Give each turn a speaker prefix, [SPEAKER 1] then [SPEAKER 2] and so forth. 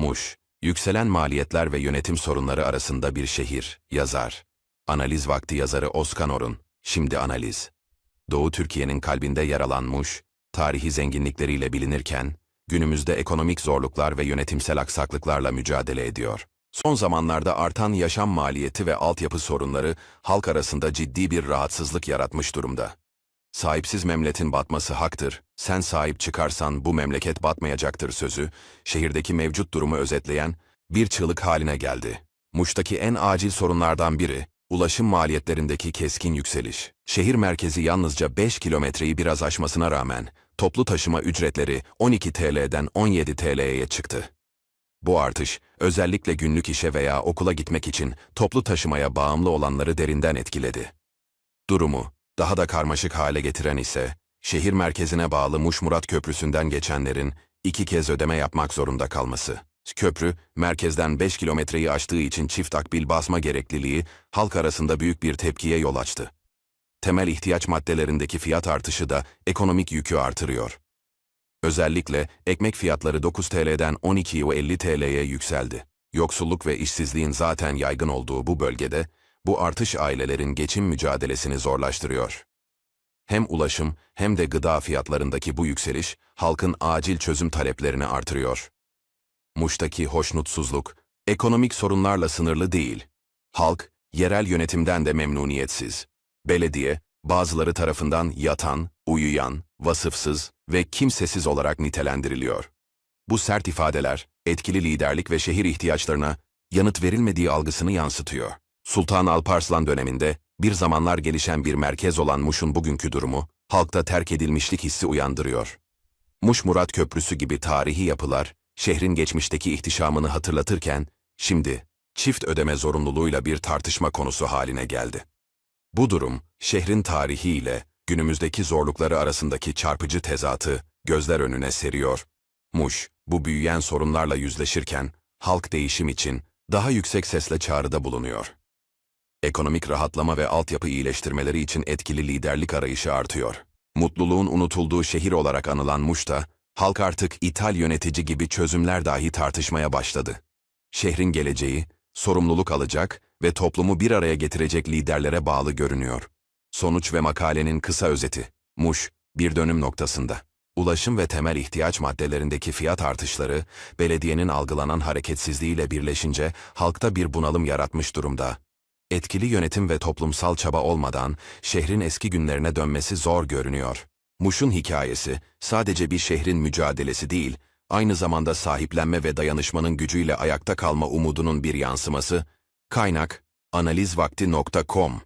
[SPEAKER 1] Muş, yükselen maliyetler ve yönetim sorunları arasında bir şehir, yazar. Analiz vakti yazarı Oskan Orun, şimdi analiz. Doğu Türkiye'nin kalbinde yer alan Muş, tarihi zenginlikleriyle bilinirken, günümüzde ekonomik zorluklar ve yönetimsel aksaklıklarla mücadele ediyor. Son zamanlarda artan yaşam maliyeti ve altyapı sorunları halk arasında ciddi bir rahatsızlık yaratmış durumda. Sahipsiz memleketin batması haktır, sen sahip çıkarsan bu memleket batmayacaktır sözü, şehirdeki mevcut durumu özetleyen bir çığlık haline geldi. Muş'taki en acil sorunlardan biri, ulaşım maliyetlerindeki keskin yükseliş. Şehir merkezi yalnızca 5 kilometreyi biraz aşmasına rağmen, toplu taşıma ücretleri 12 TL'den 17 TL'ye çıktı. Bu artış, özellikle günlük işe veya okula gitmek için toplu taşımaya bağımlı olanları derinden etkiledi. Durumu, daha da karmaşık hale getiren ise, şehir merkezine bağlı Muş Murat Köprüsü'nden geçenlerin iki kez ödeme yapmak zorunda kalması. Köprü, merkezden 5 kilometreyi aştığı için çift akbil basma gerekliliği halk arasında büyük bir tepkiye yol açtı. Temel ihtiyaç maddelerindeki fiyat artışı da ekonomik yükü artırıyor. Özellikle ekmek fiyatları 9 TL'den 12,50 TL'ye yükseldi. Yoksulluk ve işsizliğin zaten yaygın olduğu bu bölgede, bu artış ailelerin geçim mücadelesini zorlaştırıyor. Hem ulaşım hem de gıda fiyatlarındaki bu yükseliş, halkın acil çözüm taleplerini artırıyor. Muş'taki hoşnutsuzluk, ekonomik sorunlarla sınırlı değil. Halk, yerel yönetimden de memnuniyetsiz. Belediye, bazıları tarafından yatan, uyuyan, vasıfsız ve kimsesiz olarak nitelendiriliyor. Bu sert ifadeler, etkili liderlik ve şehir ihtiyaçlarına yanıt verilmediği algısını yansıtıyor. Sultan Alparslan döneminde bir zamanlar gelişen bir merkez olan Muş'un bugünkü durumu, halkta terk edilmişlik hissi uyandırıyor. Muş Murat Köprüsü gibi tarihi yapılar, şehrin geçmişteki ihtişamını hatırlatırken, şimdi çift ödeme zorunluluğuyla bir tartışma konusu haline geldi. Bu durum, şehrin tarihiyle günümüzdeki zorlukları arasındaki çarpıcı tezatı gözler önüne seriyor. Muş, bu büyüyen sorunlarla yüzleşirken, halk değişim için daha yüksek sesle çağrıda bulunuyor. Ekonomik rahatlama ve altyapı iyileştirmeleri için etkili liderlik arayışı artıyor. Mutluluğun unutulduğu şehir olarak anılan Muş'ta, halk artık ithal yönetici gibi çözümler dahi tartışmaya başladı. Şehrin geleceği, sorumluluk alacak ve toplumu bir araya getirecek liderlere bağlı görünüyor. Sonuç ve makalenin kısa özeti. Muş, bir dönüm noktasında. Ulaşım ve temel ihtiyaç maddelerindeki fiyat artışları, belediyenin algılanan hareketsizliğiyle birleşince halkta bir bunalım yaratmış durumda. Etkili yönetim ve toplumsal çaba olmadan şehrin eski günlerine dönmesi zor görünüyor. Muş'un hikayesi sadece bir şehrin mücadelesi değil, aynı zamanda sahiplenme ve dayanışmanın gücüyle ayakta kalma umudunun bir yansıması. Kaynak analizvakti.com